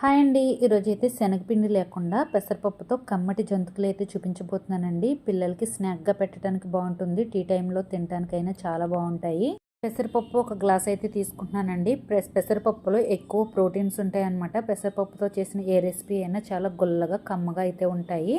Hi అండి. ఈరోజు అయితే శనగపిండి లేకుండా పెసరపప్పుతో కమ్మటి జంతుకులు అయితే చూపించబోతున్నానండి. పిల్లలకి స్నాక్గా పెట్టడానికి బాగుంటుంది. టీ టైంలో తినడానికైనా చాలా బాగుంటాయి. పెసరపప్పు ఒక గ్లాస్ అయితే తీసుకుంటున్నానండి. పెసరపప్పులో ఎక్కువ ప్రోటీన్స్ ఉంటాయన్నమాట. పెసరపప్పుతో చేసిన ఏ రెసిపీ అయినా చాలా గుల్లగా కమ్మగా అయితే ఉంటాయి.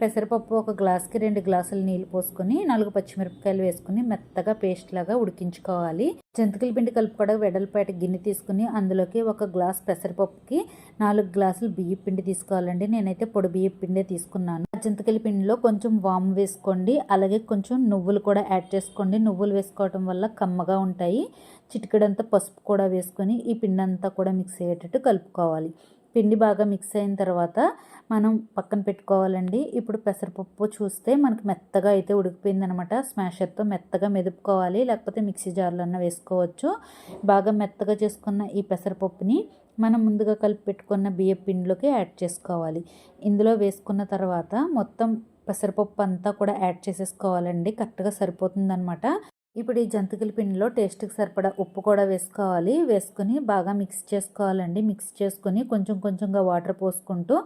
పెసరపప్పు ఒక గ్లాస్కి రెండు గ్లాసులు నీళ్ళు పోసుకొని నాలుగు పచ్చిమిరపకాయలు వేసుకుని మెత్తగా పేస్ట్ లాగా ఉడికించుకోవాలి. జంతికల పిండి కలుపుకోవడానికి వెడల్పాటి గిన్నె తీసుకుని అందులోకి ఒక గ్లాస్ పెసరపప్పుకి నాలుగు గ్లాసులు బియ్యం పిండి తీసుకోవాలండి. నేనైతే పొడి బియ్యం పిండే తీసుకున్నాను. జంతికల పిండిలో కొంచెం వాము వేసుకోండి. అలాగే కొంచెం నువ్వులు కూడా యాడ్ చేసుకోండి. నువ్వులు వేసుకోవడం వల్ల కమ్మగా ఉంటాయి. చిటికడంతా పసుపు కూడా వేసుకొని ఈ పిండి అంతా కూడా మిక్స్ అయ్యేటట్టు కలుపుకోవాలి. పిండి బాగా మిక్స్ అయిన తర్వాత మనం పక్కన పెట్టుకోవాలండి. ఇప్పుడు పెసరపప్పు చూస్తే మనకి మెత్తగా అయితే ఉడికిపోయింది అనమాట స్మాషర్తో మెత్తగా మెదుపుకోవాలి లేకపోతే మిక్సీ జార్లన్నా వేసుకోవచ్చు. బాగా మెత్తగా చేసుకున్న ఈ పెసరపప్పుని మనం ముందుగా కలిపి పెట్టుకున్న బియ్య పిండిలోకి యాడ్ చేసుకోవాలి. ఇందులో వేసుకున్న తర్వాత మొత్తం పెసరపప్పు అంతా కూడా యాడ్ చేసేసుకోవాలండి. కరెక్ట్గా సరిపోతుందనమాట. ఇప్పుడు ఈ జంతికల పిండిలో టేస్ట్కి సరిపడా ఉప్పు కూడా వేసుకోవాలి. వేసుకొని బాగా మిక్స్ చేసుకోవాలండి. మిక్స్ చేసుకొని కొంచెం కొంచెంగా వాటర్ పోసుకుంటూ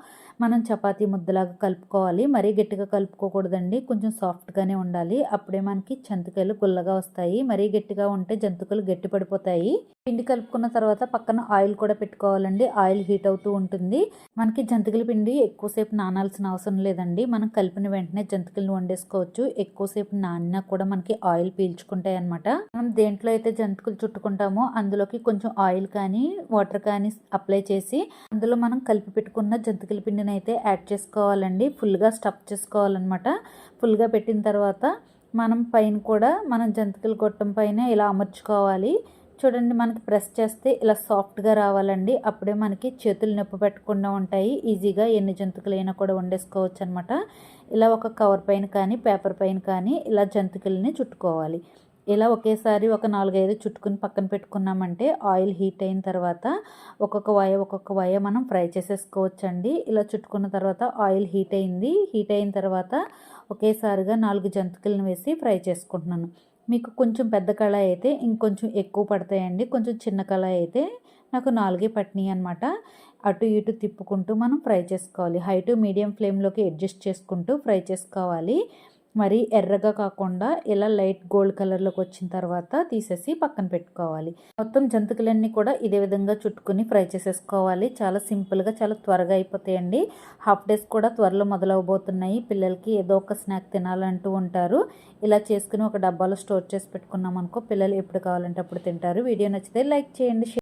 మనం చపాతీ ముద్దలాగా కలుపుకోవాలి. మరీ గట్టిగా కలుపుకోకూడదండి. కొంచెం సాఫ్ట్గానే ఉండాలి. అప్పుడే మనకి జంతికలు గుల్లగా వస్తాయి. మరీ గట్టిగా ఉంటే జంతికలు గట్టి పడిపోతాయి. పిండి కలుపుకున్న తర్వాత పక్కన ఆయిల్ కూడా పెట్టుకోవాలండి. ఆయిల్ హీట్ అవుతూ ఉంటుంది. మనకి జంతికల పిండి ఎక్కువసేపు నానాల్సిన అవసరం లేదండి. మనం కలిపిన వెంటనే జంతికలను వండేసుకోవచ్చు. ఎక్కువసేపు నానినా కూడా మనకి ఆయిల్ పీల్చుకుంటాం ఉంటాయి అనమాట మనం దేంట్లో అయితే జంతికలు చుట్టుకుంటామో అందులోకి కొంచెం ఆయిల్ కానీ వాటర్ కానీ అప్లై చేసి అందులో మనం కలిపి పెట్టుకున్న జంతికల పిండిని అయితే యాడ్ చేసుకోవాలండి. ఫుల్గా స్టఫ్ చేసుకోవాలన్నమాట. ఫుల్గా పెట్టిన తర్వాత మనం పైన కూడా మనం జంతికలు గొట్టం పైన ఇలా అమర్చుకోవాలి. చూడండి మనకి ప్రెస్ చేస్తే ఇలా సాఫ్ట్గా రావాలండి. అప్పుడే మనకి చేతులు నొప్పి పెట్టకుండా ఉంటాయి. ఈజీగా ఎన్ని జంతికలైనా కూడా వండేసుకోవచ్చు అనమాట ఇలా ఒక కవర్ పైన కానీ పేపర్ పైన కానీ ఇలా జంతికల్ని చుట్టుకోవాలి. ఇలా ఒకేసారి ఒక నాలుగైదు చుట్టుకుని పక్కన పెట్టుకున్నామంటే ఆయిల్ హీట్ అయిన తర్వాత ఒక్కొక్క వయ ఒక్కొక్క వయ మనం ఫ్రై చేసేసుకోవచ్చండి. ఇలా చుట్టుకున్న తర్వాత ఆయిల్ హీట్ అయింది. హీట్ అయిన తర్వాత ఒకేసారిగా నాలుగు జంతికలను వేసి ఫ్రై చేసుకుంటున్నాను. మీకు కొంచెం పెద్ద కళాయి అయితే ఇంకొంచెం ఎక్కువ పడతాయండి. కొంచెం చిన్న కళాయి అయితే నాకు నాలుగే పట్టినాయి అనమాట అటు ఇటు తిప్పుకుంటూ మనం ఫ్రై చేసుకోవాలి. హై టు మీడియం ఫ్లేమ్లోకి అడ్జస్ట్ చేసుకుంటూ ఫ్రై చేసుకోవాలి. మరి ఎర్రగా కాకుండా ఇలా లైట్ గోల్డ్ కలర్లోకి వచ్చిన తర్వాత తీసేసి పక్కన పెట్టుకోవాలి. మొత్తం జంతికలన్నీ కూడా ఇదే విధంగా చుట్టుకుని ఫ్రై చేసేసుకోవాలి. చాలా సింపుల్గా చాలా త్వరగా అయిపోతాయండి. హాఫ్ డేస్ కూడా త్వరలో మొదలవబోతున్నాయి. పిల్లలకి ఏదో ఒక స్నాక్ తినాలంటూ ఉంటారు. ఇలా చేసుకుని ఒక డబ్బాలో స్టోర్ చేసి పెట్టుకున్నాం అనుకో పిల్లలు ఎప్పుడు కావాలంటే అప్పుడు తింటారు. వీడియో నచ్చితే లైక్ చేయండి